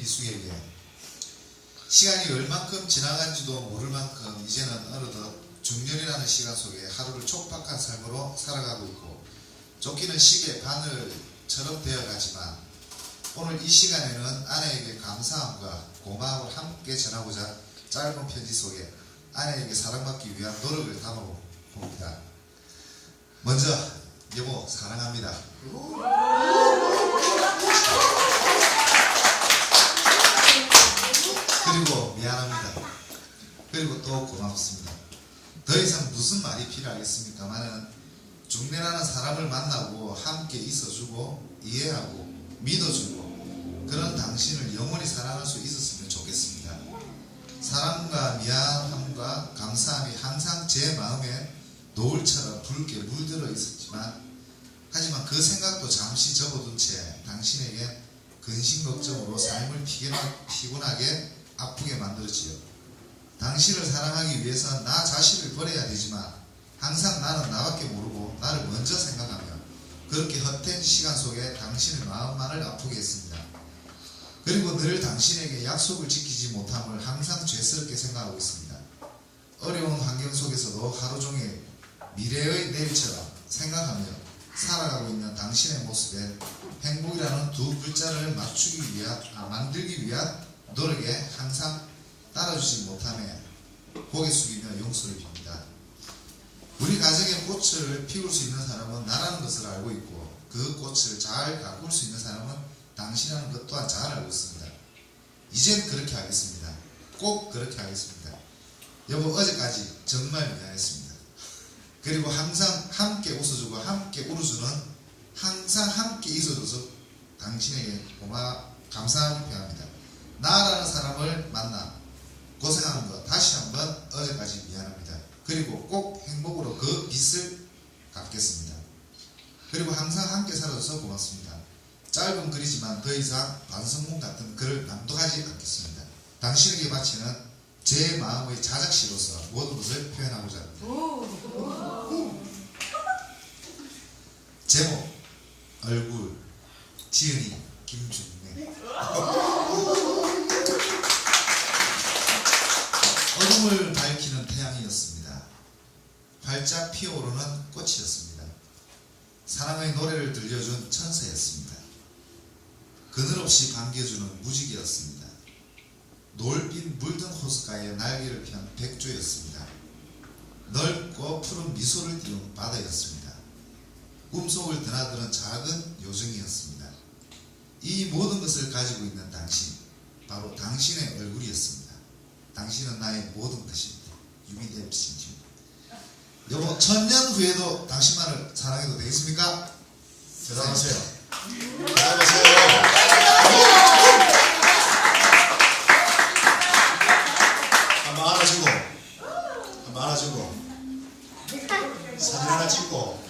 김미숙에게 시간이 얼만큼 지나간지도 모를 만큼 이제는 어느덧 중년이라는 시간 속에 하루를 촉박한 삶으로 살아가고 있고 쫓기는 시계 바늘처럼 되어가지만 오늘 이 시간에는 아내에게 감사함과 고마움을 함께 전하고자 짧은 편지 속에 아내에게 사랑받기 위한 노력을 담아봅니다. 먼저 여보 사랑합니다. 미안합니다. 그리고 또 고맙습니다. 더 이상 무슨 말이 필요하겠습니까만은 중내라는 사람을 만나고 함께 있어주고 이해하고 믿어주고 그런 당신을 영원히 사랑할 수 있었으면 좋겠습니다. 사랑과 미안함과 감사함이 항상 제 마음에 노을처럼 붉게 물들어 있었지만 하지만 그 생각도 잠시 접어둔 채 당신에게 근심 걱정으로 삶을 피곤하- 피곤하게 아프게 만들었지요. 당신을 사랑하기 위해서 나 자신을 버려야 되지만 항상 나는 나밖에 모르고 나를 먼저 생각하며 그렇게 헛된 시간 속에 당신의 마음만을 아프게 했습니다. 그리고 늘 당신에게 약속을 지키지 못함을 항상 죄스럽게 생각하고 있습니다. 어려운 환경 속에서도 하루 종일 미래의 내일처럼 생각하며 살아가고 있는 당신의 모습에 행복이라는 두 글자를 맞추기 위한, 아, 만들기 위한 노력에 따라주지 못함에 고개 숙이며 용서를 빕니다. 우리 가정의 꽃을 피울 수 있는 사람은 나라는 것을 알고 있고 그 꽃을 잘 가꿀 수 있는 사람은 당신이라는 것 또한 잘 알고 있습니다. 이젠 그렇게 하겠습니다. 꼭 그렇게 하겠습니다. 여보 어제까지 정말 미안했습니다. 그리고 항상 함께 웃어주고 함께 울어주는 항상 함께 있어줘서 당신에게 고마 감사함을 표합니다. 나라는 사람을 만나 고생하는 것 다시 한번 어제까지 미안합니다. 그리고 꼭 행복으로 그 빚을 갚겠습니다. 그리고 항상 함께 살아줘서 고맙습니다. 짧은 글이지만 더 이상 반성문 같은 글을 낭독하지 않겠습니다. 당신에게 바치는 제 마음의 자작시로서 모든 것을 표현하고자 합니다. 제목 얼굴 지은이 김준네 어둠을 밝히는 태양이었습니다. 활짝 피어오르는 꽃이었습니다. 사랑의 노래를 들려준 천사였습니다. 그늘없이 반겨주는 무지개였습니다. 노을빛 물든 호숫가에 날개를 편 백조였습니다. 넓고 푸른 미소를 띄운 바다였습니다. 꿈속을 드나드는 작은 요정이었습니다. 이 모든 것을 가지고 있는 당신, 바로 당신의 얼굴이었습니다. 당신은 나의 모든 것입니다. 유비대 신님. 여보, 천년 후에도 당신만을 사랑해도 되겠습니까? 대단하세요. 대단하세요. 한번 안아주고, 한번 안아주고, 사진 하나 찍고,